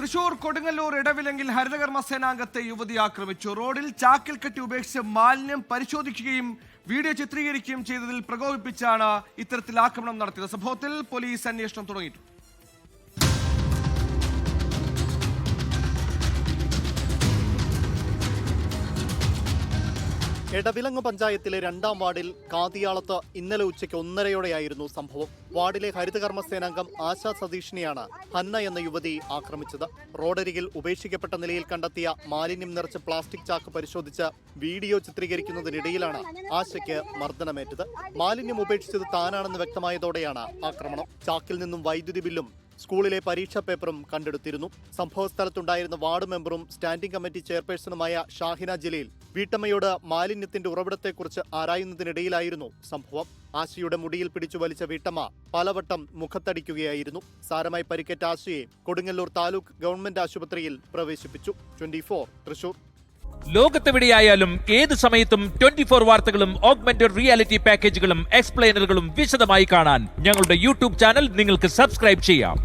തൃശൂർ കൊടുങ്ങല്ലൂർ ഇടവിലെങ്കിൽ ഹരിതകർമ്മ സേനാംഗത്തെ യുവതി ആക്രമിച്ചു. റോഡിൽ ചാക്കിൽ കെട്ടി ഉപേക്ഷിച്ച് മാലിന്യം പരിശോധിക്കുകയും വീഡിയോ ചിത്രീകരിക്കുകയും ചെയ്തതിൽ പ്രകോപിപ്പിച്ചാണ് ഇത്തരത്തിൽ ആക്രമണം നടത്തിയത്. സംഭവത്തിൽ പോലീസ് അന്വേഷണം തുടങ്ങിയിട്ടുണ്ട്. എടവിലങ്ങ് പഞ്ചായത്തിലെ രണ്ടാം വാർഡിൽ കാതിയാളത്ത് ഇന്നലെ ഉച്ചയ്ക്ക് ഒന്നരയോടെയായിരുന്നു സംഭവം. വാർഡിലെ ഹരിതകർമ്മ സേനാംഗം ആശാ സതീഷിനെയാണ് ഹന്ന എന്ന യുവതി ആക്രമിച്ചത്. റോഡരികിൽ ഉപേക്ഷിക്കപ്പെട്ട നിലയിൽ കണ്ടെത്തിയ മാലിന്യം നിറച്ച പ്ലാസ്റ്റിക് ചാക്ക് പരിശോധിച്ച് വീഡിയോ ചിത്രീകരിക്കുന്നതിനിടയിലാണ് ആശയ്ക്ക് മർദ്ദനമേറ്റത്. മാലിന്യം ഉപേക്ഷിച്ചത് താനാണെന്ന് വ്യക്തമായതോടെയാണ് ആക്രമണം. ചാക്കിൽ നിന്നും വൈദ്യുതി ബില്ലും സ്കൂളിലെ പരീക്ഷാ പേപ്പറും കണ്ടെടുത്തിരുന്നു. സംഭവസ്ഥലത്തുണ്ടായിരുന്ന വാർഡ് മെമ്പറും സ്റ്റാൻഡിംഗ് കമ്മിറ്റി ചെയർപേഴ്സണുമായ ഷാഹിന ജലീൽ വീട്ടമ്മയോട് മാലിന്യത്തിന്റെ ഉറവിടത്തെക്കുറിച്ച് ആരായുന്നതിനിടയിലായിരുന്നു സംഭവം. ആശയുടെ മുടിയിൽ പിടിച്ചു വലിച്ച വീട്ടമ്മ പലവട്ടം മുഖത്തടിക്കുകയായിരുന്നു. സാരമായി പരിക്കേറ്റ ആശയെ കൊടുങ്ങല്ലൂർ താലൂക്ക് ഗവൺമെന്റ് ആശുപത്രിയിൽ പ്രവേശിപ്പിച്ചു. ട്വന്റി തൃശൂർ. ലോകത്തെവിടെയായാലും ഏത് സമയത്തും ട്വന്റി ഫോർ വാർത്തകളും ഓഗ്മെന്റഡ് റിയാലിറ്റി പാക്കേജുകളും എക്സ്പ്ലെയിനറുകളും വിശദമായി കാണാൻ ഞങ്ങളുടെ യൂട്യൂബ് ചാനൽ നിങ്ങൾക്ക് സബ്സ്ക്രൈബ് ചെയ്യാം.